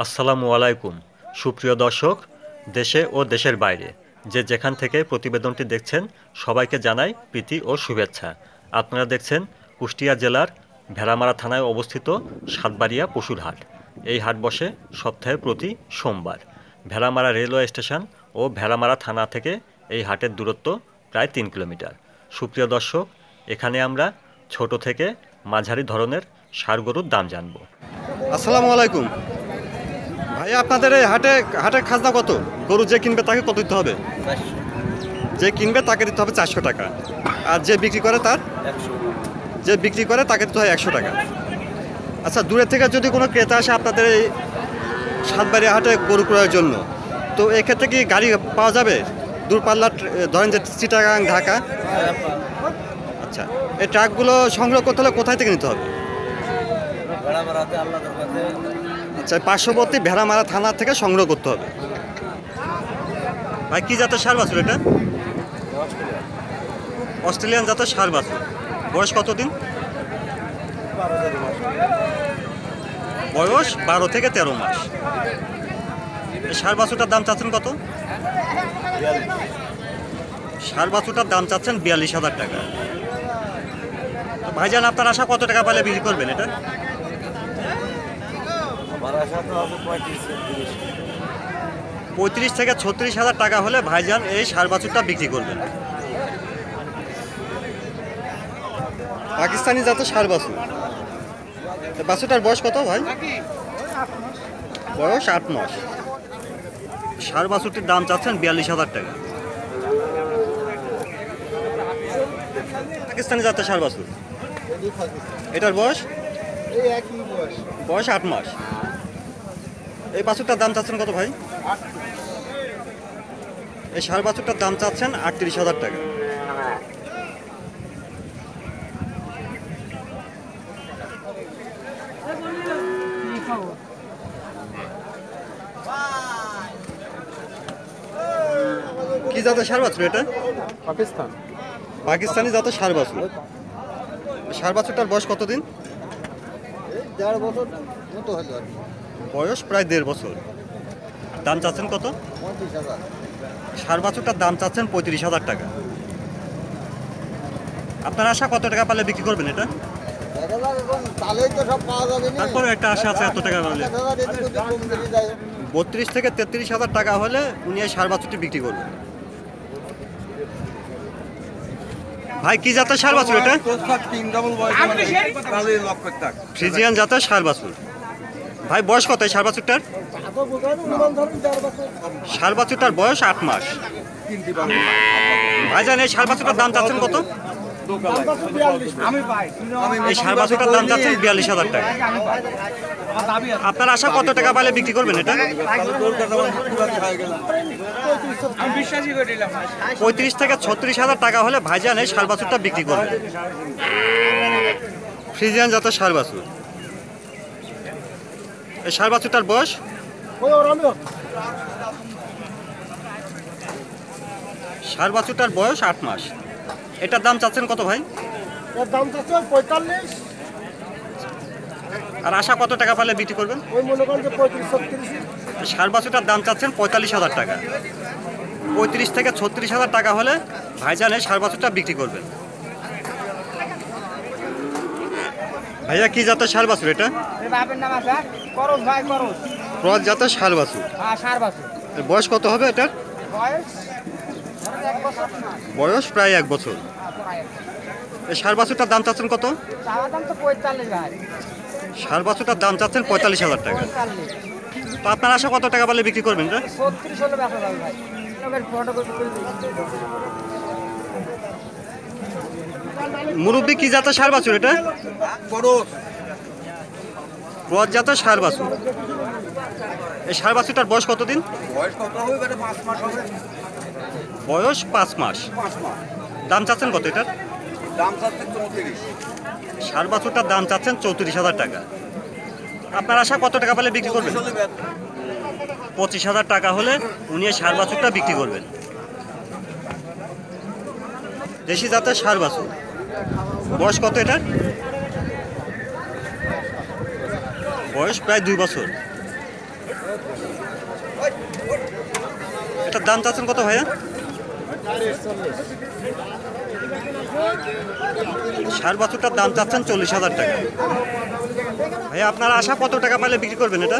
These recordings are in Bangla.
আসসালামু আলাইকুম। সুপ্রিয় দর্শক, দেশে ও দেশের বাইরে যে যেখান থেকে প্রতিবেদনটি দেখছেন, সবাইকে জানাই প্রীতি ও শুভেচ্ছা। আপনারা দেখছেন কুষ্টিয়া জেলার ভেড়ামারা থানায় অবস্থিত সাতবাড়িয়া পশুর হাট। এই হাট বসে সপ্তাহে প্রতি সোমবার। ভেড়ামারা রেলওয়ে স্টেশন ও ভেড়ামারা থানা থেকে এই হাটের দূরত্ব প্রায় তিন কিলোমিটার। সুপ্রিয় দর্শক, এখানে আমরা ছোট থেকে মাঝারি ধরনের সার গরুর দাম জানব। আসসালামু আলাইকুম। ভাই, আপনাদের এই হাটে হাটের খাজনা কত? গরু যে কিনবে তাকে কত দিতে হবে? যে কিনবে তাকে দিতে হবে চারশো টাকা। আর যে বিক্রি করে তার? যে বিক্রি করে তাকে দিতে হয় একশো টাকা। আচ্ছা দূরে থেকে যদি কোনো ক্রেতা আসে আপনাদের এই সাতবাড়ি হাটে গরু ক্রয়ের জন্য, তো এক্ষেত্রে কি গাড়ি পাওয়া যাবে? দূরপাল্লার ধরেন যে চিটাগাং, ঢাকা। আচ্ছা এই ট্রাকগুলো সংগ্রহ করতে হলে কোথায় থেকে নিতে হবে? পার্শ্ববর্তী ভেড়ামারা থানা থেকে সংগ্রহ করতে হবে। ভাই, কি জাতের সার বাছুর এটা? অস্ট্রেলিয়ান জাতের সার বাছুর। বয়স কতদিন? বয়স বারো থেকে তেরো মাস। সার বাছুরটার দাম চাচ্ছেন কত? সার বাছুরটার দাম চাচ্ছেন বিয়াল্লিশ হাজার টাকা। ভাইজান, আপনার আশা কত টাকা পালে বিক্রি করবেন এটা? পঁয়ত্রিশ থেকে ছত্রিশ হাজার টাকা হলে ভাইজান এই সার বাছুরটা বিক্রি করবেন। পাকিস্তানি জাতের সার বাছুর। তো বাছুরটার বয়স কত ভাই? বয়স আট মাস। সার বাছুরটির দাম চাচ্ছেন বিয়াল্লিশ হাজার টাকা। পাকিস্তানি জাতের সার বাছুর। এটার বয়স? এই একই বয়স। বয়স আট মাস। এই বাছুরটার দাম চাচ্ছেন কত ভাই? এই সার বাছুরটার দাম চাচ্ছেন আটত্রিশ হাজার টাকা। কি জাতের সার বাছুর এটা? পাকিস্তান। পাকিস্তানি জাতের সার বাছুর। সার বাছুরটার বয়স কতদিন? দেড় বছর মতো হলো আর। বয়স প্রায় দেড় বছর। দাম চাচ্ছেন কত? সার বাছুরটার দাম চাচ্ছেন পঁয়ত্রিশ হাজার টাকা। আপনার আশা কত টাকা পালে বিক্রি করবেন এটা? দেখা যাক এখন তাহলেই তো সব পাওয়া যাবে না তারপরে একটা আশা আছে এত টাকা পালে। বত্রিশ থেকে তেত্রিশ হাজার টাকা হলে উনি এই সার বাছুরটি বিক্রি করবেন। ভাই কি জাতের সার বাছুর এটা? তিন ডবল বয়স তাহলে লক ফ্রিজিয়ান জাতের সার বাছুর। ভাই, বয়স কত সার বাছুরটার? সার বাছুরটার বয়স আট মাস। ভাইজান, এই সার বাছুরটার দাম চাচ্ছেন কত? এই সার বাছুরটার দাম চাচ্ছেন বিয়াল্লিশ হাজার টাকা। আপনার আশা কত টাকা পালে বিক্রি করবেন এটা? পঁয়ত্রিশ থেকে ছত্রিশ হাজার টাকা হলে ভাইজান এই সার বাছুরটা বিক্রি করবেন। ফ্রিজিয়ান জাতের সার বাছুর। এই সার বাছুরটার বয়স? সার বাছুরটার বয়স আট মাস। এটার দাম চাচ্ছেন কত ভাই? এর দাম চাচ্ছে পঁয়তাল্লিশ। আর আশা কত টাকা পালে বিক্রি করবেন? ওই মনে করেন যে পঁয়ত্রিশ ছত্রিশ। সার বাছুরটার দাম চাচ্ছেন পঁয়তাল্লিশ হাজার টাকা। পঁয়ত্রিশ থেকে ছত্রিশ হাজার টাকা হলে ভাইজান সার বাছুরটা বিক্রি করবেন। ভাইয়া কি জাতের সার বাছুর এটা? বাপের নাম আছে করস ভাই করস ক্রস জাতের সার বাছুর। হ্যাঁ সার বাছুর। বয়স কত হবে এটার? বয়স বয়স প্রায় এক বছর। হ্যাঁ। এই সার বাছুরটার দাম চাচ্ছেন কত? সার বাছুরটার দাম চাচ্ছেন পঁয়তাল্লিশ হাজার টাকা। তো আপনার আশা কত টাকা বলে বিক্রি করবেন এটা ছত্রিশ হলে বেচা যাবে ভাই এবার ফটো কপি করে দিই। মুরব্বী কি জাতের সার বাছুর এটা? ক্রস জাতের সার বাছুর। এই সার বাছুরটার বয়স কতদিন? বয়স পাঁচ মাস বয়স পাঁচ মাস। দাম চাচ্ছেন কত এটার? দাম চাচ্ছে চৌত্রিশ। সার বাছুরটার দাম চাচ্ছেন চৌত্রিশ হাজার টাকা। আপনার আশা কত টাকা পেলে বিক্রি করবেন? পঁচিশ হাজার টাকা হলে উনি সার বাছুরটা বিক্রি করবেন। দেশি জাতের সার বাছুর। বয়স কত এটার? বয়স প্রায় দুই বছর। এটার দাম চাচ্ছেন কত ভাইয়া? ষাট বছরটার দাম চাচ্ছেন চল্লিশ হাজার টাকা। ভাইয়া, আপনার আশা কত টাকা পাইলে বিক্রি করবেন এটা?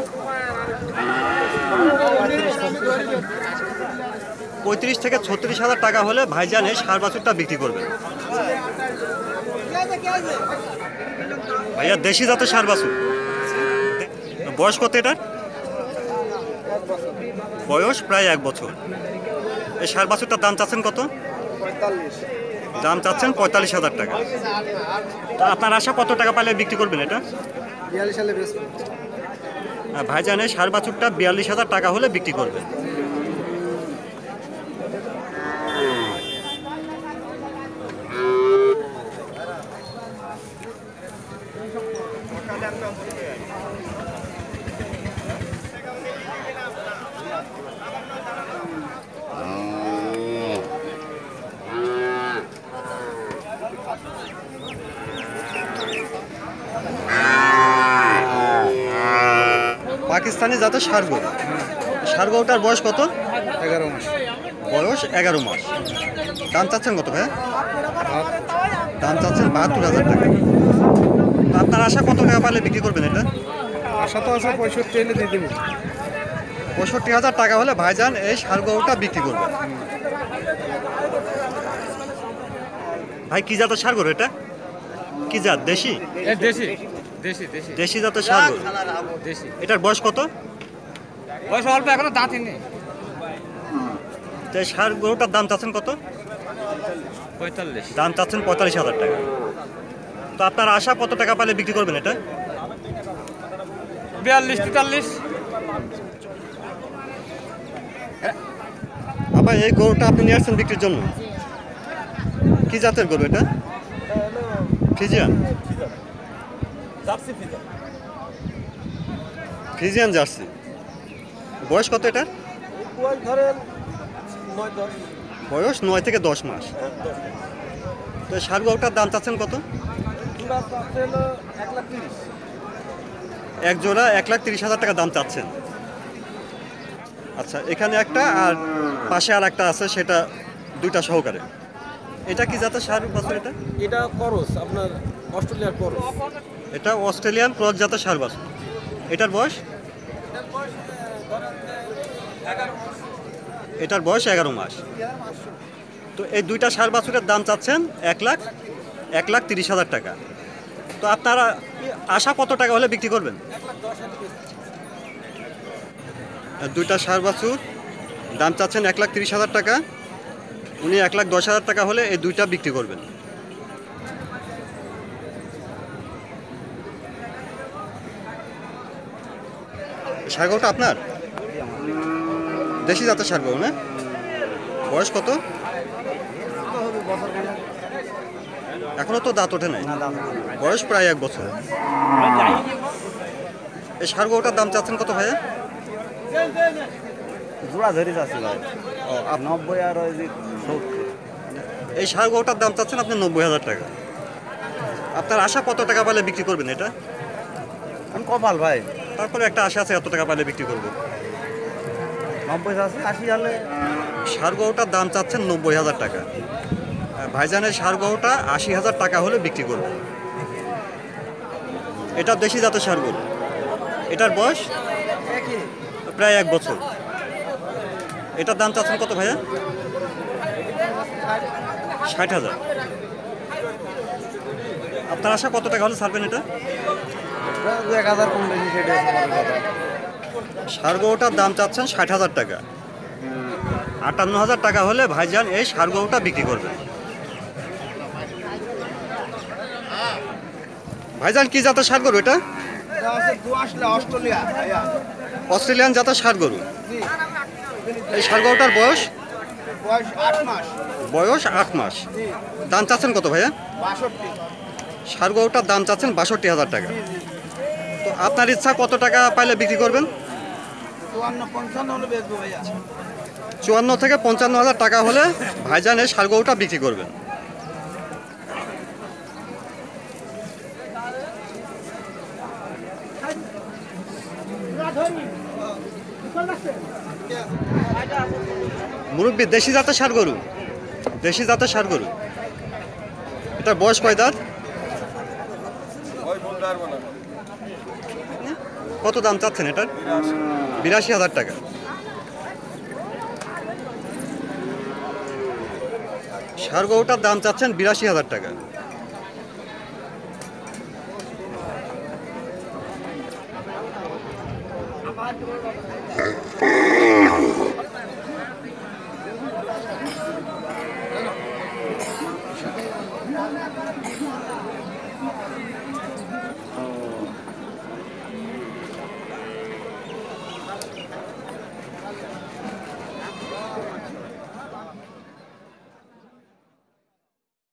পঁয়ত্রিশ থেকে ছত্রিশ হাজার টাকা হলে ভাইজান এই ষাট বছরটা বিক্রি করবেন। ভাইয়া দেশি জাতের সার বাছুর। বয়স কত এটার? বয়স প্রায় এক বছর। এই সার বাছুরটার দাম চাচ্ছেন কত? দাম চাচ্ছেন পঁয়তাল্লিশ হাজার টাকা। তো আপনার আশা কত টাকা পাইলে বিক্রি করবেন এটা? বিয়াল্লিশ সালে সার বাছুরটা বিয়াল্লিশ হাজার টাকা হলে বিক্রি করবেন। পাকিস্তানি জাতের সার গরু। সার গরুটার বয়স কত? এগারো মাস। বয়স এগারো মাস। দাম চাচ্ছেন কত ভাই দাম চাচ্ছেন বাহাত্তর হাজার টাকা। আপনার আশা কত টাকা পাইলে বিক্রি করবেন এটা? আশা তো আছে পঁয়ষট্টি এলে দিয়ে দেবো। পঁয়ষট্টি হাজার টাকা হলে ভাইজান এই সার গরুটা বিক্রি করবেন। ভাই কি জাতের সার গরু এটা? কি জাত? দেশি? দেশি। দেশি দেশি। দেশি জাতের সার গরু? দেশি। এটার বয়স কত? বয়স অল্প এখনও দাঁতই নেই। তো সার গরুটার দাম চাচ্ছেন কত? পঁয়তাল্লিশ। দাম চাচ্ছেন পঁয়তাল্লিশ হাজার টাকা। তো আপনার আশা কত টাকা পাইলে বিক্রি করবেন এটা? বিয়াল্লিশ তেতাল্লিশ। আবার এই গরুটা আপনি নিয়ে আসছেন বিক্রির জন্য? কি জাতের গরু এটা? ফিজিয়ান? Friesian Jersey. বয়স কত এটা ধরেন নয় দশ। বয়স নয় থেকে দশ মাস। তো এই ষাট গরুটার দাম চাচ্ছেন কত? এক এক জোড়া এক লাখ তিরিশ হাজার টাকা দাম চাচ্ছেন। আচ্ছা এখানে একটা আর পাশে আর একটা আছে সেটা দুইটা সহকারে। এটা কি জাতের সার বছর এটা? এটা করস আপনার অস্ট্রেলিয়ার করস। এটা অস্ট্রেলিয়ান ক্রস জাতের সার এটার বয়স? এটার বয়স এগারো মাস। তো এই দুইটা সার বাছুরের দাম চাচ্ছেন এক লাখ এক লাখ তিরিশ হাজার টাকা। তো আপনারা আশা কত টাকা হলে বিক্রি করবেন? দুইটা সার বাছুর দাম চাচ্ছেন এক লাখ তিরিশ হাজার টাকা। উনি এক লাখ দশ হাজার টাকা হলে এই দুইটা বিক্রি করবেন। সারগোটা আপনার? দেশি জাতের সারগো না? বয়স কত? এখনও তো দাঁত ওঠে নাই? বয়স প্রায় এক বছর। এই সারগোটার দাম চাচ্ছেন কত ভাইয়া? জোড়া ধরিস আছে ভাই। নব্বই আর ওই এই সারগোটার দাম চাচ্ছেন আপনি নব্বই হাজার টাকা। আপনার আশা কত টাকা পাইলে বিক্রি করবেন এটা? কপাল ভাই। তারপরে একটা আশা আছে এত টাকা পাইলে বিক্রি করব। নব্বই আছে আশি হলে সার গরুটার দাম চাচ্ছেন নব্বই হাজার টাকা। ভাইজানের সার গরুটা আশি হাজার টাকা হলে বিক্রি করব। এটা দেশি জাতের সার গরু এটার বয়স প্রায় এক বছর। এটার দাম চাচ্ছেন কত ভাইয়া? ষাট হাজার। আপনার আশা কত টাকা হলে ছাড়বেন এটা? এক হাজার কম বেশি সেটা সার দাম চাচ্ছেন ষাট হাজার টাকা। আটান্ন হাজার টাকা হলে ভাইজান এই সার গরুটা বিক্রি করবেন। ভাইজান কি জাতের সার গরু এটা অস্ট্রেলিয়ান জাতের সার গরু এই সার গরুটার বয়স? বয়স আট মাস। বয়স আট মাস। দাম চাচ্ছেন কত ভাইয়া? সার গরুটার দাম চাচ্ছেন বাষট্টি হাজার টাকা। তো আপনার ইচ্ছা কত টাকা পাইলে বিক্রি করবেন? চুয়ান্ন থেকে পঞ্চান্ন হাজার টাকা হলে ভাইজান এই সার গরুটা বিক্রি করবেন। মুরব্বী দেশি জাতের সার গরু দেশি জাতের সার গরু এটা বয়স কয় দাঁত? কত দাম চাচ্ছেন এটার? বিরাশি হাজার টাকা। সার গরুটার দাম চাচ্ছেন বিরাশি হাজার টাকা।